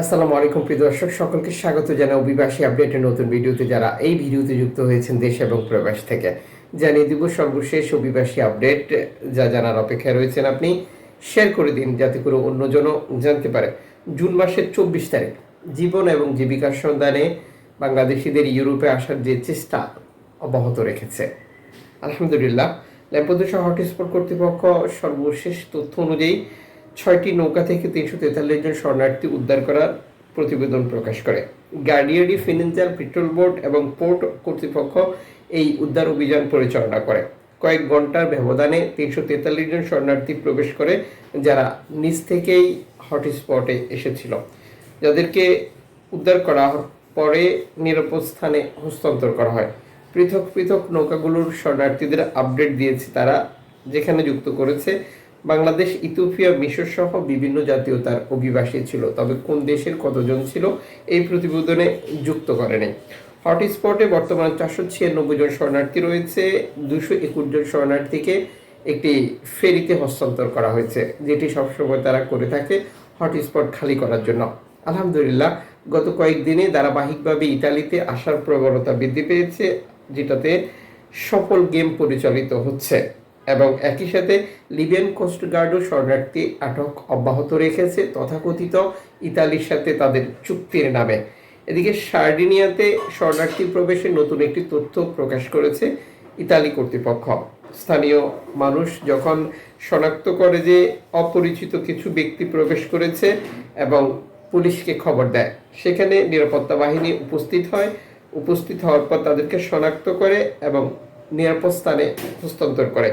আসসালামু আলাইকুম, প্রিয় দর্শক। সকলকে স্বাগত জানাই অভিবাসী আপডেটের নতুন ভিডিওতে যারা এই ভিডিওতে যুক্ত হয়েছেন দেশ এবং প্রবাস থেকে। জানিয়ে দিব সর্বশেষ অভিবাসী আপডেট। যা জানার অপেক্ষায় রয়েছেন আপনি, শেয়ার করে দিন যাতে করে অন্যজনও জানতে পারে। জুন মাসের চব্বিশ তারিখ, জীবন এবং জীবিকার সন্ধানে বাংলাদেশিদের ইউরোপে আসার যে চেষ্টা অব্যাহত রেখেছে। আলহামদুলিল্লাহ ল্যাম্পদোসা হটস্পট কর্তৃপক্ষ সর্বশেষ তথ্য অনুযায়ী ছয়টি নৌকা থেকে তিনশো তেতাল্লিশ জন শরণার্থী উদ্ধার করার প্রতিবেদন প্রকাশ করে। গার্ডিয়ারি ফিনান্সিয়াল পেট্রোল বোর্ড এবং পোর্ট কর্তৃপক্ষ এই উদ্ধার অভিযান পরিচালনা করে। কয়েক ঘণ্টার ব্যবধানে তিনশো তেতাল্লিশ জন শরণার্থী প্রবেশ করে, যারা নিজ থেকেই হটস্পটে এসেছিল। যাদেরকে উদ্ধার করা পরে নিরাপদ স্থানে হস্তান্তর করা হয়। পৃথক পৃথক নৌকাগুলোর শরণার্থীদের আপডেট দিয়েছে তারা, যেখানে যুক্ত করেছে বাংলাদেশ, ইথিওপিয়া, মিশর সহ বিভিন্ন জাতীয়তার অভিবাসী ছিল। তবে কোন দেশের কতজন ছিল এই প্রতিবেদনে যুক্ত করেনি হটস্পটে বর্তমানে চারশো ছিয়ানব্বই জন শরণার্থী রয়েছে। দুশো একুশ জন শরণার্থীকে একটি ফেরিতে হস্তান্তর করা হয়েছে, যেটি সবসময় তারা করে থাকে হটস্পট খালি করার জন্য। আলহামদুলিল্লাহ, গত কয়েকদিনে ধারাবাহিকভাবে ইতালিতে আসার প্রবণতা বৃদ্ধি পেয়েছে, যেটাতে সফল গেম পরিচালিত হচ্ছে। এবং একই সাথে লিবিয়ান কোস্টগার্ডও শরণার্থী আটক অব্যাহত রেখেছে, তথাকথিত ইতালির সাথে তাদের চুক্তির নামে। এদিকে সার্ডিনিয়াতে শরণার্থী প্রবেশের নতুন একটি তথ্য প্রকাশ করেছে ইতালি কর্তৃপক্ষ। স্থানীয় মানুষ যখন শনাক্ত করে যে অপরিচিত কিছু ব্যক্তি প্রবেশ করেছে এবং পুলিশকে খবর দেয়, সেখানে নিরাপত্তা বাহিনী উপস্থিত হয়। উপস্থিত হওয়ার পর তাদেরকে শনাক্ত করে এবং নিরাপদ স্থানে হস্তান্তর করে।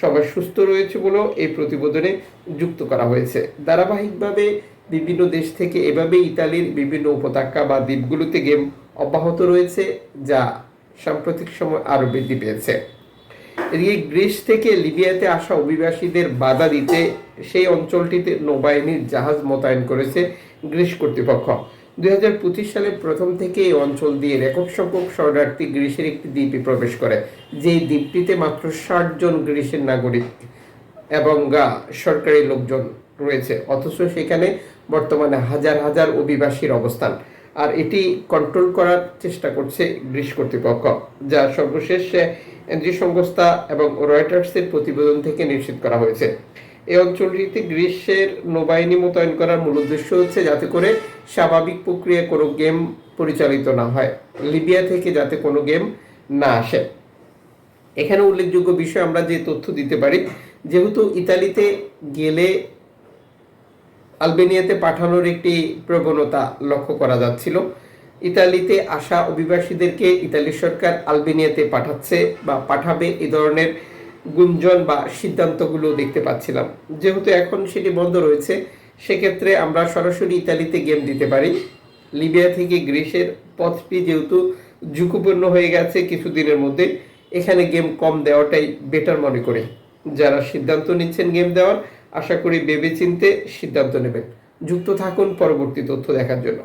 সবাই সুস্থ রয়েছে বলেও এই প্রতিবেদনে যুক্ত করা হয়েছে। ধারাবাহিকভাবে বিভিন্ন দেশ থেকে এভাবে ইতালির বিভিন্ন উপত্যকা বা দ্বীপগুলোতে গেম অব্যাহত রয়েছে, যা সাম্প্রতিক সময় আরও বৃদ্ধি পেয়েছে। এদিকে গ্রিস থেকে লিবিয়াতে আসা অভিবাসীদের বাধা দিতে সেই অঞ্চলটিতে নৌবাহিনীর জাহাজ মোতায়েন করেছে গ্রিস কর্তৃপক্ষ। দুই সালের প্রথম থেকে এই অঞ্চল দিয়ে রেকর্ড সংখ্যক শরণার্থী গ্রিসের একটি দ্বীপে প্রবেশ করে যে দ্বীপটিতে মাত্র ষাট জন গ্রিসের নাগরিক এবং গা সরকারি লোকজন রয়েছে, অথচ সেখানে বর্তমানে হাজার হাজার অভিবাসীর অবস্থান। আর এটি কন্ট্রোল করার চেষ্টা করছে গ্রিস কর্তৃপক্ষ, যা সর্বশেষ এনজি সংস্থা এবং রয়টার্সের প্রতিবেদন থেকে নিশ্চিত করা হয়েছে। এই অঞ্চলটিতে গ্রীষ্মের নৌবাহিনী মোতায়েন করার মূল উদ্দেশ্য হচ্ছে যাতে করে স্বাভাবিক প্রক্রিয়া কোনো গেম পরিচালিত না হয়, লিবিয়া থেকে যাতে কোনো গেম না আসে। এখানে উল্লেখযোগ্য বিষয় আমরা যে তথ্য দিতে পারি, যেহেতু ইতালিতে গেলে আলবেনিয়াতে পাঠানোর একটি প্রবণতা লক্ষ্য করা যাচ্ছিল, ইতালিতে আসা অভিবাসীদেরকে ইতালি সরকার আলবেনিয়াতে পাঠাচ্ছে বা পাঠাবে এ ধরনের গুঞ্জন বা সিদ্ধান্তগুলো দেখতে পাচ্ছিলাম। যেহেতু এখন সেটি বন্ধ রয়েছে, সেক্ষেত্রে আমরা সরাসরি ইতালিতে গেম দিতে পারি। লিবিয়া থেকে গ্রিসের পথটি যেহেতু ঝুঁকিপূর্ণ হয়ে গেছে কিছুদিনের মধ্যে, এখানে গেম কম দেওয়াটাই বেটার মনে করে। যারা সিদ্ধান্ত নিচ্ছেন গেম দেওয়ার, আশা করি ভেবেচিন্তে সিদ্ধান্ত নেবেন। যুক্ত থাকুন পরবর্তী তথ্য দেখার জন্য।